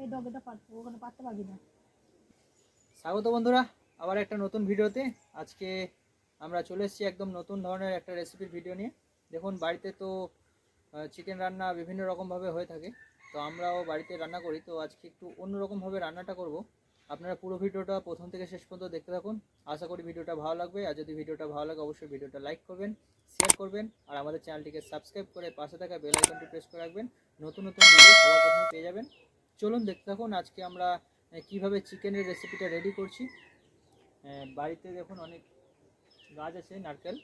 এই ডগেটা পারব ওখানে পারতে পারবি না। স্বাগত বন্ধুরা আবার একটা নতুন ভিডিওতে। আজকে আমরা চলে এসেছি একদম নতুন ধরনের একটা রেসিপির ভিডিও নিয়ে। দেখুন বাড়িতে তো চিকেন রান্না বিভিন্ন রকমভাবে হয়ে থাকে। তো আমরাও বাড়িতে রান্না করি তো আজকে একটু অন্যরকমভাবে রান্নাটা করব। আপনারা পুরো ভিডিওটা প্রথম থেকে শেষ পর্যন্ত দেখতে থাকুন। আশা করি ভিডিওটা ভালো লাগবে। আর যদি ভিডিওটা ভালো লাগে, অবশ্যই ভিডিওটা লাইক করবেন শেয়ার করবেন, আর আমাদের চ্যানেলটিকে সাবস্ক্রাইব করে পাশে থাকা বেল আইকনটি প্রেস করে রাখবেন। নতুন নতুন ভিডিও সবার প্রথমে পেয়ে যাবেন। চলুন দেখতে থাকুন, আজকে আমরা কীভাবে চিকেনের রেসিপিটা রেডি করছি। বাড়িতে দেখুন অনেক গাছ আছে, নারকেল।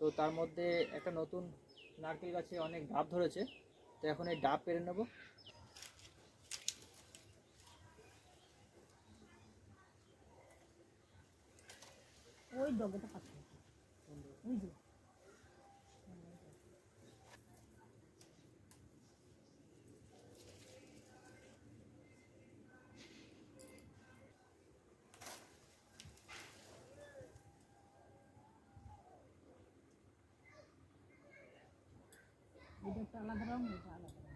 তো তার মধ্যে একটা নতুন নারকেল গাছে অনেক ডাব ধরেছে। তো এখন এই ডাব পেরে নেব। ওই ডগেটা ওই যে এটা একটা আলাদা রঙ এটা আলাদা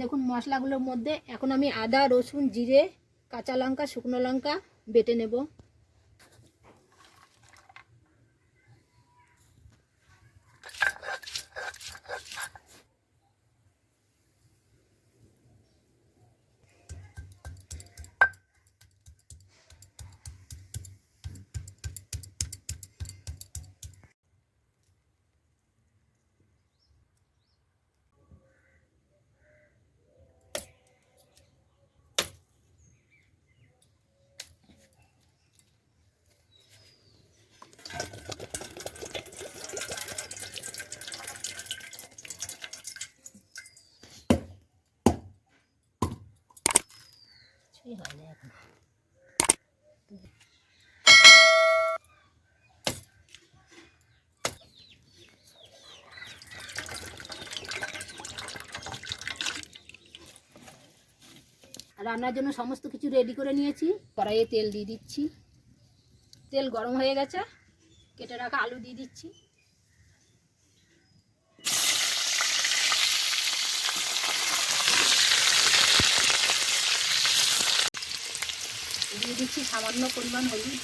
দেখুন মশলাগুলোর মধ্যে এখন আমি আদা রসুন জিরে কাঁচা লঙ্কা শুকনো লঙ্কা বেটে নেব। রান্নার জন্য সমস্ত কিছু রেডি করে নিয়েছি। কড়াইয়ে তেল দিয়ে দিচ্ছি। তেল গরম হয়ে গেছে। কেটে রাখা আলু দিয়ে দিচ্ছি। দিয়ে দিচ্ছি সামান্য পরিমাণ হলুদ।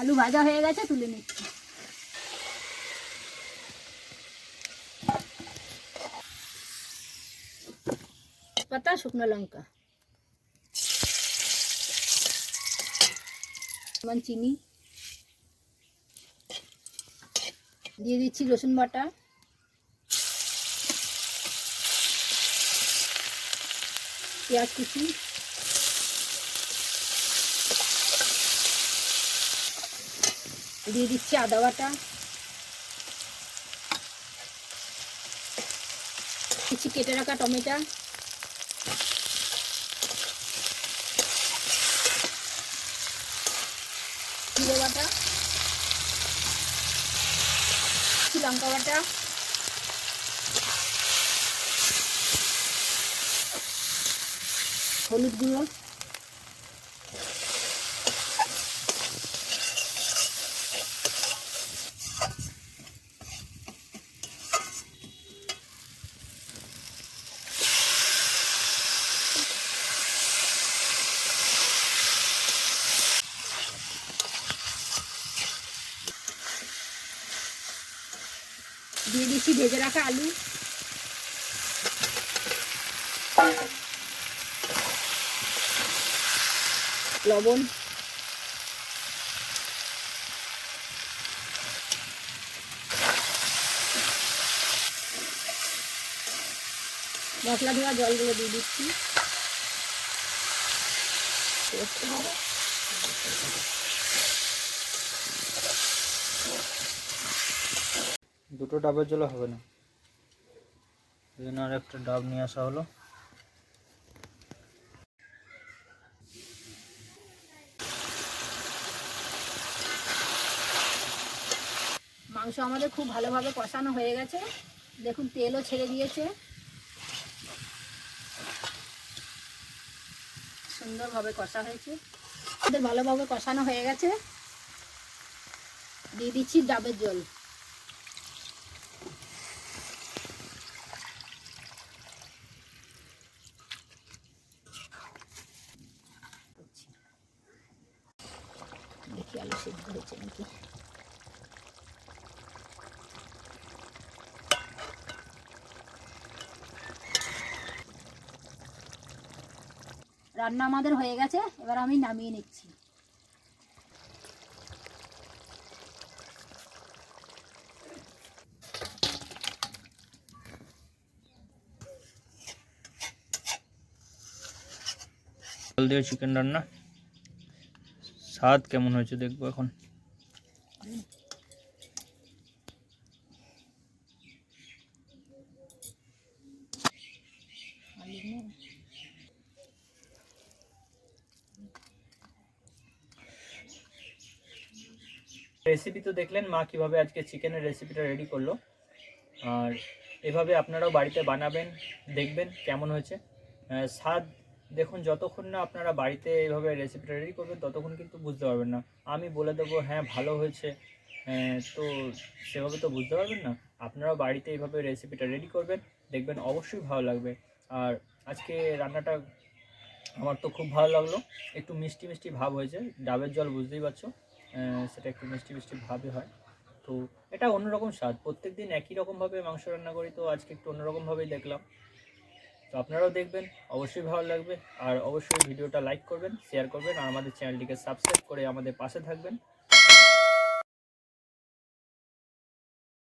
আলু ভাজা হয়ে গেছে তুলে নিচ্ছি। পাতা শুকনো লঙ্কা। সমান চিনি। দিয়ে দিচ্ছি রসুন বাটা। পেঁয়াজ কুচি। দিয়ে দিচ্ছি আদা বাটা। কিছু কেটে রাখা টমেটো জিরে বাটা। লঙ্কা বাটা। হলুদ গুঁড়ো দিয়ে দিচ্ছি ভেজে রাখা আলু? লবণ। মশলা ধোয়া জলগুলো দিয়ে দিচ্ছি। দুটো ডাবের জলে হবে না। এই জন্য আর একটা ডাব নিয়ে আসা হলো। মাংস আমাদের খুব ভালোভাবে কষানো হয়ে গেছে। দেখুন, তেলও ছেড়ে দিয়েছে। সুন্দরভাবে কষা হয়েছে। আমাদের ভালোভাবে কষানো হয়ে গেছে। দিয়ে দিচ্ছি ডাবের জল। দেখি আলু সিদ্ধ হয়েছে নাকি? রান্না আমাদের হয়ে গেছে, এবার আমি নামিয়ে নিচ্ছি। জল দিয়ে চিকেন রান্না? স্বাদ কেমন হয়েছে দেখব এখন। রেসিপি তো দেখলেন, মা কীভাবে আজকে চিকেনের রেসিপিটা রেডি করল। আর এভাবে আপনারাও বাড়িতে বানাবেন, দেখবেন কেমন হয়েছে। স্বাদ দেখুন যতক্ষণ না আপনারা বাড়িতে এইভাবে রেসিপিটা রেডি করবেন ততক্ষণ কিন্তু বুঝতে পারবেন না। আমি বলে দেবো হ্যাঁ ভালো হয়েছে। আহ, তো সেভাবে তো বুঝতে পারবেন না। আপনারা বাড়িতে এইভাবে রেসিপিটা রেডি করবেন দেখবেন অবশ্যই ভালো লাগবে। আর আজকে রান্নাটা আমার তো খুব ভালো লাগল। একটু মিষ্টি মিষ্টি ভাব হয়েছে ডাবের জল বুঝতেই পারছ সেটা একটু মিষ্টি মিষ্টি ভাবই হয়। তো এটা অন্যরকম স্বাদ প্রত্যেক দিন একই রকমভাবে মাংস রান্না করি তো আজকে একটু অন্যরকমভাবেই দেখলাম। তো আপনারাও দেখবেন, অবশ্যই ভালো লাগবে। আর অবশ্যই ভিডিওটা লাইক করবেন শেয়ার করবেন, আর আমাদের চ্যানেলটিকে সাবস্ক্রাইব করে আমাদের পাশে থাকবেন।